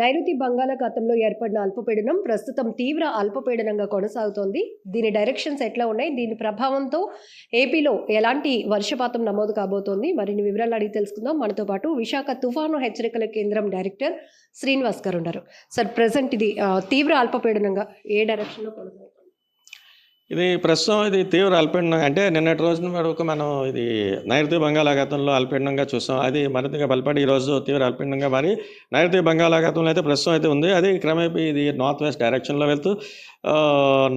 నైరుతి బంగాళాఖాతంలో ఏర్పడిన అల్పపీడనం ప్రస్తుతం తీవ్ర అల్పపీడనంగా కొనసాగుతోంది. దీని డైరెక్షన్స్ ఎట్లా ఉన్నాయి? దీని ప్రభావంతో ఏపీలో ఎలాంటి వర్షపాతం నమోదు కాబోతోంది? మరిన్ని వివరాలు అడిగి తెలుసుకుందాం. మనతో పాటు విశాఖ తుఫాను హెచ్చరికల కేంద్రం డైరెక్టర్ శ్రీనివాస్ గారు ఉన్నారు. సార్ ప్రజెంట్ ఇది తీవ్ర అల్పపీడనంగా ఏ డైరెక్షన్లో కొనసాగుతుంది? ఇది ప్రస్తుతం ఇది తీవ్ర అల్పీడనం. అంటే నిన్నటి రోజున వరకు మనం ఇది నైరుతి బంగాళాఖాతంలో అల్పీడనంగా చూసాం. అది మరింతగా బలపడి ఈరోజు తీవ్ర అల్పీడనంగా మారి నైరుతి బంగాళాఖాతంలో అయితే ప్రస్తుతం అయితే ఉంది. అది క్రమేపీ ఇది నార్త్ వెస్ట్ డైరెక్షన్లో వెళ్తూ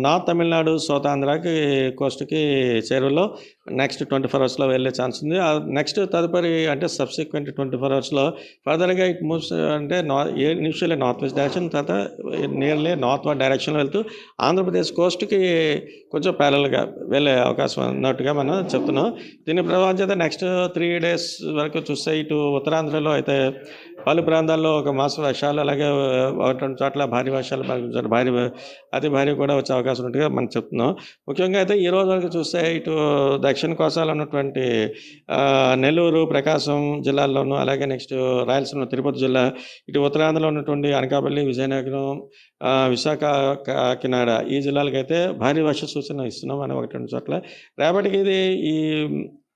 నార్త్ తమిళనాడు సౌతాంధ్రాకి కోస్ట్కి చేరువలో నెక్స్ట్ ట్వంటీ ఫోర్ అవర్స్లో వెళ్ళే ఛాన్స్ ఉంది. నెక్స్ట్ తదుపరి అంటే సబ్సిక్వెంట్ ట్వంటీ ఫోర్ అవర్స్లో ఫర్దర్గా ఇట్ మూవ్స్ అంటే నా ఇనిషియల్లీ నార్త్ వెస్ట్ డైరెక్షన్ తర్వాత నియర్లీ నార్త్ వర్డ్ డైరెక్షన్లో వెళ్తూ ఆంధ్రప్రదేశ్ కోస్ట్కి కొంచెం ప్యారల్గా వెళ్ళే అవకాశం ఉన్నట్టుగా మనం చెప్తున్నాం. దీని ప్రభావం చేత నెక్స్ట్ త్రీ డేస్ వరకు చూస్తే ఇటు ఉత్తరాంధ్రలో అయితే పలు ప్రాంతాల్లో ఒక మాస వర్షాలు అలాగే రెండు చోట్ల భారీ వర్షాలు భారీ అతి భారీ కూడా వచ్చే అవకాశం ఉన్నట్టుగా మనం చెప్తున్నాం. ముఖ్యంగా అయితే ఈ రోజు వరకు చూస్తే ఇటు దక్షిణ కోస్తాలో ఉన్నటువంటి నెల్లూరు ప్రకాశం జిల్లాల్లోనూ అలాగే నెక్స్ట్ రాయలసీమ తిరుపతి జిల్లా ఇటు ఉత్తరాంధ్రలో ఉన్నటువంటి అనకాపల్లి విజయనగరం విశాఖ కాకినాడ ఈ జిల్లాలకైతే భారీ వర్ష సూచన ఇస్తున్నాం అని ఒకటి రెండు చోట్ల. రేపటికి ఇది ఈ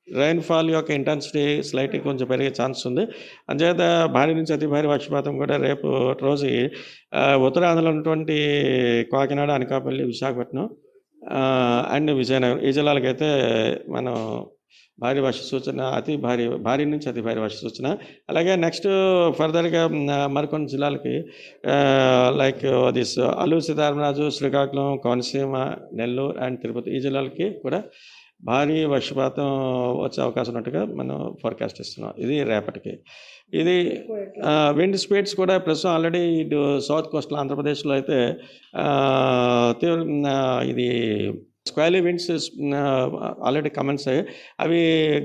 రైన్ఫాల్ యొక్క ఇంటెన్సిటీ స్లైట్గా కొంచెం పెరిగే ఛాన్స్ ఉంది. అంచేత భారీ నుంచి అతి భారీ వర్షపాతం కూడా రేపు రోజు ఉత్తరాంధ్రలో ఉన్నటువంటి కాకినాడ అనకాపల్లి విశాఖపట్నం అండ్ విజయనగరం ఈ జిల్లాలకైతే మనం భారీ వర్ష సూచన అతి భారీ భారీ నుంచి అతి భారీ వర్ష సూచన. అలాగే నెక్స్ట్ ఫర్దర్గా మరికొన్ని జిల్లాలకి like this Alluri Sitaramaraju Srikakulam Konaseema Nellore and Tirupati ఈ జిల్లాలకి కూడా భారీ వర్షపాతం వచ్చే అవకాశం ఉన్నట్టుగా మనం ఫోర్కాస్ట్ ఇస్తున్నాం ఇది రేపటికి. ఇది విండ్ స్పీడ్స్ కూడా ప్రస్తుతం ఆల్రెడీ ఇటు సౌత్ కోస్టల్ ఆంధ్రప్రదేశ్లో అయితే తీవ్ర ఇది స్క్వాలీ విండ్స్ ఆల్రెడీ కమెంట్స్ అయ్యాయి. అవి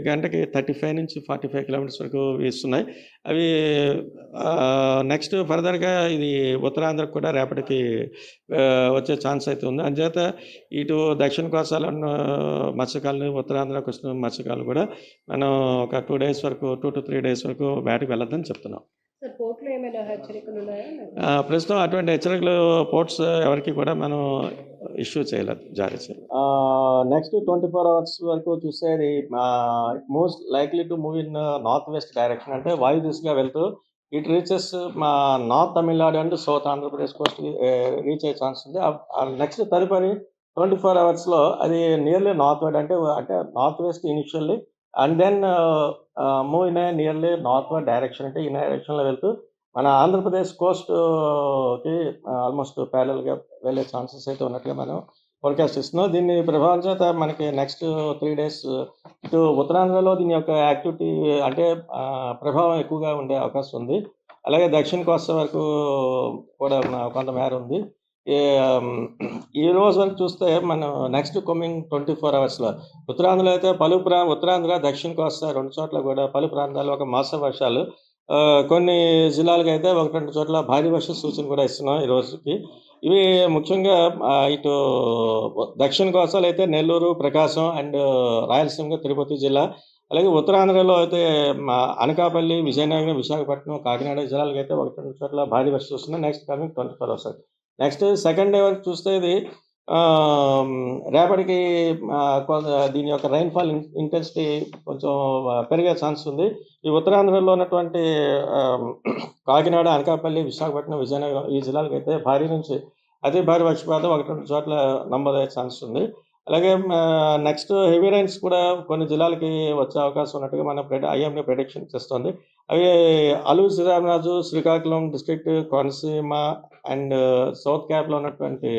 గంటకి థర్టీ ఫైవ్ నుంచి ఫార్టీ ఫైవ్ కిలోమీటర్స్ వరకు వీస్తున్నాయి. అవి నెక్స్ట్ ఫర్దర్గా ఇది ఉత్తరాంధ్రకు కూడా రేపటికి వచ్చే ఛాన్స్ అయితే ఉంది. అంచేత ఇటు దక్షిణ కోస్తాలో ఉన్న మత్స్యకారులు ఉత్తరాంధ్రకు వస్తున్న మత్స్యకారులు కూడా మనం ఒక టూ డేస్ వరకు టూ టు త్రీ డేస్ వరకు వేటకి వెళ్ళొద్దని చెప్తున్నాం. ప్రస్తుతం అటువంటి హెచ్చరికలు పోర్ట్స్ ఎవరికి కూడా మనం ఇష్యూ చేయలేదు జారీ చేయలేదు. నెక్స్ట్ ట్వంటీ ఫోర్ అవర్స్ వరకు చూస్తే అది most likely to move in north west direction అంటే వాయు దిశగా వెళ్తూ ఇట్ రీచెస్ మా north Tamil Nadu and south Andhra Pradesh coast reach అయ్యే ఛాన్స్ ఉంది. నెక్స్ట్ తదుపరి ట్వంటీ ఫోర్ అవర్స్లో అది నియర్లీ నార్త్ వర్డ్ అంటే అంటే north west initially and then move in nearly north wide direction అంటే ఈ డైరెక్షన్లో వెళ్తూ మన ఆంధ్రప్రదేశ్ కోస్ట్కి ఆల్మోస్ట్ ప్యారల్గా వెళ్ళే ఛాన్సెస్ అయితే ఉన్నట్లుగా మనం ఫోర్కాస్ట్ ఇస్తున్నాం దీన్ని ప్రభావం చేత మనకి నెక్స్ట్ త్రీ డేస్ ఇటు ఉత్తరాంధ్రలో దీని యొక్క యాక్టివిటీ అంటే ప్రభావం ఎక్కువగా ఉండే అవకాశం ఉంది. అలాగే దక్షిణ కోస్తా వరకు కూడా ఉన్న కొంతమేర ఉంది. ఈ- రోజు వరకు చూస్తే మనం నెక్స్ట్ కమింగ్ ట్వంటీ ఫోర్ అవర్స్లో ఉత్తరాంధ్రలో అయితే పలు ప్రా ఉత్తరాంధ్ర దక్షిణ కోస్తా రెండు చోట్ల కూడా పలు ప్రాంతాల్లో ఒక మాస వర్షాలు కొన్ని జిల్లాలకు అయితే ఒకటి రెండు చోట్ల భారీ వర్ష సూచన కూడా ఇస్తున్నాం ఈ రోజుకి. ఇవి ముఖ్యంగా ఇటు దక్షిణ కోస్తాలు అయితే నెల్లూరు ప్రకాశం అండ్ రాయలసీమ తిరుపతి జిల్లా అలాగే ఉత్తరాంధ్రలో అయితే మా అనకాపల్లి విజయనగరం విశాఖపట్నం కాకినాడ జిల్లాలకు అయితే ఒకటి రెండు చోట్ల భారీ వర్షం వస్తుంది next coming twenty four hours next second day వరకు చూస్తే ఇది రేపటికి దీని యొక్క రైన్ఫాల్ ఇంటెన్సిటీ కొంచెం పెరిగే ఛాన్స్ ఉంది. ఈ ఉత్తరాంధ్రలో ఉన్నటువంటి కాకినాడ అనకాపల్లి విశాఖపట్నం విజయనగరం ఈ జిల్లాలకు అయితే భారీ నుంచి అతి భారీ వర్షపాతం ఒకటి రెండు చోట్ల నమోదయ్యే ఛాన్స్ ఉంది. అలాగే నెక్స్ట్ హెవీ రైన్స్ కూడా కొన్ని జిల్లాలకి వచ్చే అవకాశం ఉన్నట్టుగా మన ఐఎంఏ ప్రొడిక్షన్ చేస్తుంది. అవి Alluri Sriramaraju Srikakulam district Konaseema and south క్యాప్లో ఉన్నటువంటి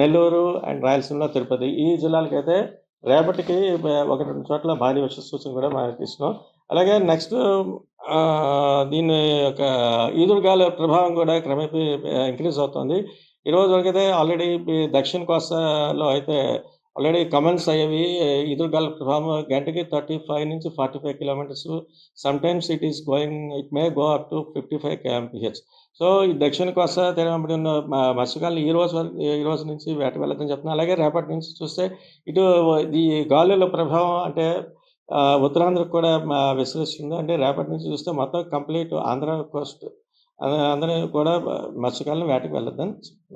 నెల్లూరు అండ్ రాయలసీమలో తిరుపతి. ఈ జిల్లాలకైతే రేపటికి ఒక రెండు చోట్ల భారీ వర్ష సూచన కూడా మనకి ఇస్తున్నాం. అలాగే నెక్స్ట్ దీని యొక్క ఈదురుగాల ప్రభావం కూడా క్రమేపీ ఇంక్రీజ్ అవుతుంది. ఈరోజు వరకు అయితే ఆల్రెడీ దక్షిణ కోస్తాలో అయితే ఆల్రెడీ కమెంట్స్ అయ్యేవి ఎదురుగాల ప్రభావం గంటకి థర్టీ ఫైవ్ నుంచి forty five kilometres sometimes it is going it may go up to fifty five KMPH so ఈ దక్షిణ కోస్తా తెరవబడి ఉన్న ఈ రోజు వరకు ఈ రోజు నుంచి వేట వెళ్ళదని చెప్తున్నాను అలాగే రేపటి నుంచి చూస్తే ఇటు ఈ గాలుల ప్రభావం అంటే ఉత్తరాంధ్రకు కూడా మ- విస్తరిస్తుంది. అంటే రేపటి నుంచి చూస్తే మొత్తం కంప్లీట్ ఆంధ్ర కోస్ట్ అందరూ కూడా మత్స్యకాలను వేటకి వెళ్ళొద్దని చెప్తున్నాం.